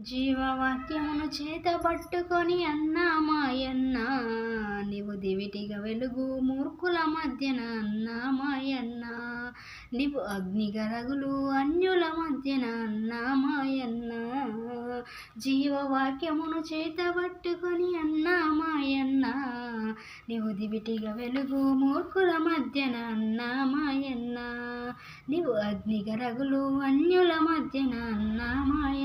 జీవవాక్యమును చేత పట్టుకొని అన్నా మాయన్న నీవు దివిటిగా వెలుగు మూర్ఖుల మధ్యన అన్నా మాయన్న నీవు అగ్నిగరగులు అన్యుల మధ్యన అన్నా మాయన్న జీవవాక్యమును చేత పట్టుకొని అన్నా మాయన్న నీవు దివిటిగా వెలుగు మూర్ఖుల మధ్యన అన్నా మాయన్న నీవు అగ్నిగరగులు అన్యుల మధ్యన అన్నా మాయన్న.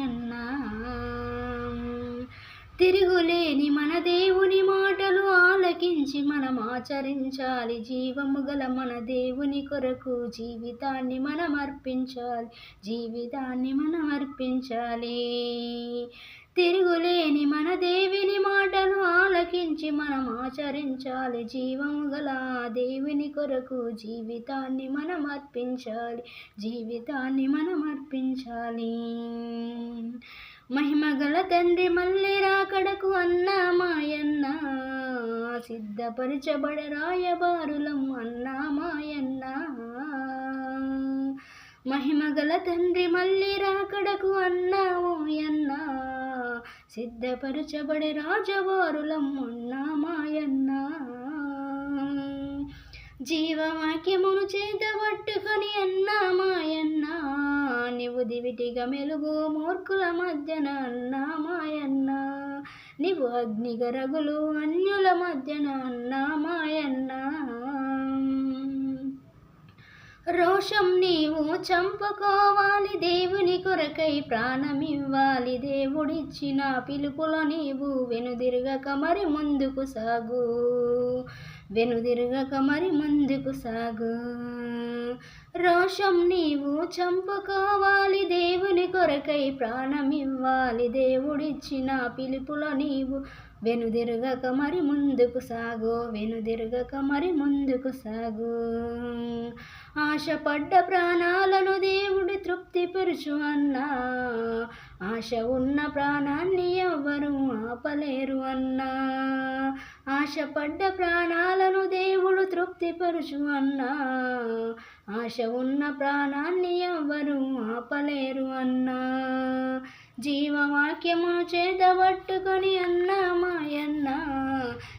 తిరుగులేని మన దేవుని మాటలు ఆలకించి మనం ఆచరించాలి. జీవము గల మన దేవుని కొరకు జీవితాన్ని మనం అర్పించాలి. జీవితాన్ని మనం అర్పించాలి. తిరుగులేని మన దేవిని మాటలు ఆలకించి మనం ఆచరించాలి. జీవము గల దేవుని కొరకు జీవితాన్ని మనం అర్పించాలి. జీవితాన్ని మనం అర్పించాలి. మహిమగల తండ్రి మళ్ళీ రాకడకు అన్నా మాయన్న. సిద్ధపరచబడ రాయబారులం అన్నా మాయన్న. మహిమగల తండ్రి మళ్ళీ రాకడకు అన్నా ఓయన్న సిద్ధపరచబడే రాజవారులం అన్నా మాయన్నా. జీవవాక్యమును చేత పట్టుకొని అన్నా? మాయన్న నీవు దివిటిగా మెలుగు మూర్ఖుల మధ్యన అన్నా? మాయన్న నీవు అగ్నిగరగులు అన్యుల మధ్యన అన్నా? మాయన్న రోషం నీవు చంపుకోవాలి దేవుని కొరకై ప్రాణమివ్వాలి దేవుడిచ్చిన పిలుపుల నీవు వెనుదిరగక మరి ముందుకు సాగు. వెనుదిరగక మరి ముందుకు సాగు. రోషం నీవు చంపుకోవాలి దేవుని కొరకై ప్రాణమివ్వాలి దేవుడిచ్చిన పిలుపుల నీవు వెనుదిరగక మరి ముందుకు సాగు వెనుదిరగక మరి ముందుకు సాగు. ఆశపడ్డ ప్రాణాలను దేవుడు తృప్తిపరుచు అన్నా ఆశ ఉన్న ప్రాణాన్ని ఎవ్వరు ఆపలేరు అన్నా. ఆశపడ్డ ప్రాణాలను దేవుడు తృప్తిపరుచు అన్నా. ఆశ ఉన్న ప్రాణాన్ని ఎవ్వరూ ఆపలేరు అన్నా. జీవవాక్యమును చేతబట్టుకొని అన్నా మాయన్న.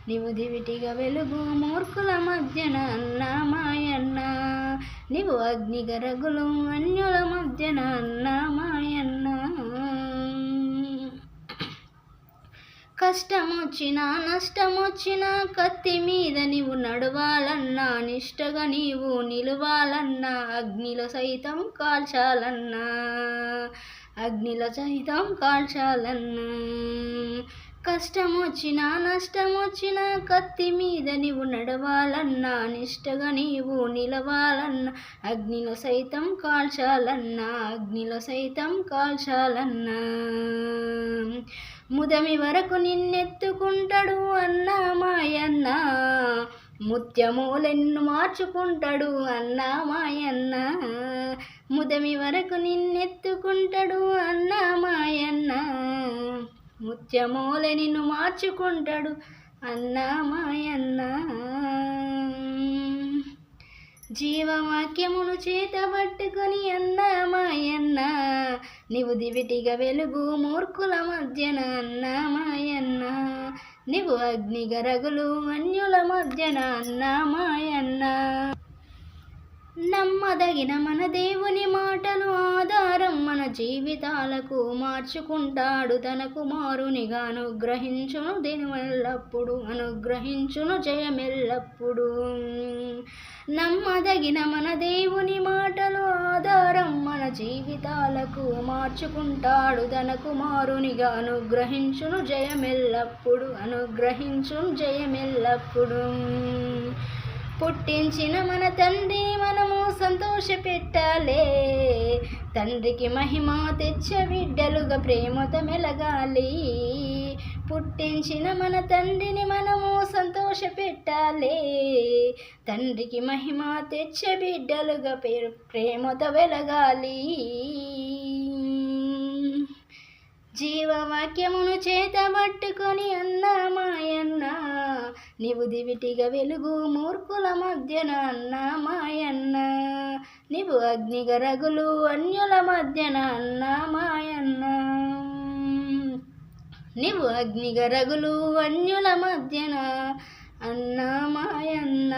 నీవు దివిటిగా వెలుగు మూర్ఖుల మధ్యన అన్నా మాయన్న. నీవు అగ్నిగరగులు అన్యుల మధ్యన అన్నా మాయన్న. కష్టమొచ్చినా నష్టమొచ్చినా కత్తి మీద నీవు నడవాలన్నా నిష్టగా నీవు నిలవాలన్నా అగ్నిలో సైతం కాల్చాలన్నా అగ్నిలో సైతం కాల్చాలన్నా. కష్టమొచ్చినా నష్టమొచ్చినా నష్టం కత్తి మీద నీవు నడవాలన్నా నిష్టగా నీవు నిలవాలన్నా అగ్నిలో సైతం కాల్చాలన్నా అగ్నిలో సైతం కాల్చాలన్నా. ముదమి వరకు నిన్నెత్తుకుంటాడు అన్నా మాయన్న. ముత్యమూలెన్ను మార్చుకుంటాడు అన్నా మాయన్న. ముదమి వరకు నిన్నెత్తుకుంటాడు అన్నా మాయన్న. ముత్యమూల నిన్ను మార్చుకుంటాడు అన్నా మాయన్న. జీవవాక్యమును చేత పట్టుకుని అన్నా మాయన్న నీవు దివిటిగా వెలుగు మూర్ఖుల మధ్యన అన్నా మాయన్న నీవు అగ్నిగరగులు అన్యుల మధ్యన అన్న మాయన్న నమ్మదగిన మన దేవుని మాటలు ఆధారం మన జీవితాలకు మార్చుకుంటాడు. తన కుమారునిగా అనుగ్రహించును దినమెల్లప్పుడు అనుగ్రహించును జయమెల్లప్పుడు. నమ్మదగిన మన దేవుని మాటలు ఆధారం మన జీవితాలకు మార్చుకుంటాడు. తన కుమారునిగా అనుగ్రహించును జయమెల్లప్పుడు అనుగ్రహించును జయమెల్లప్పుడు. పుట్టించిన మన తండ్రి మనము సంతోషపెట్టాలే. తండ్రికి మహిమ తెచ్చ బిడ్డలుగా ప్రేమతో మెలగాలి. పుట్టించిన మన తండ్రిని మనము సంతోషపెట్టాలి. తండ్రికి మహిమ తెచ్చ బిడ్డలుగా పేరు ప్రేమతో వెలగాలి. జీవవాక్యమును చేత పట్టుకొని అన్నా మాయన్న నీవు దివిటిగా వెలుగు మూర్ఖుల మధ్యన అన్న మాయన్న నీవు అగ్నిగరగులు అన్యుల మధ్యన అన్న మాయన్న. నీవు అగ్నిగరగులు అన్యుల మధ్యన అన్నా మాయన్న.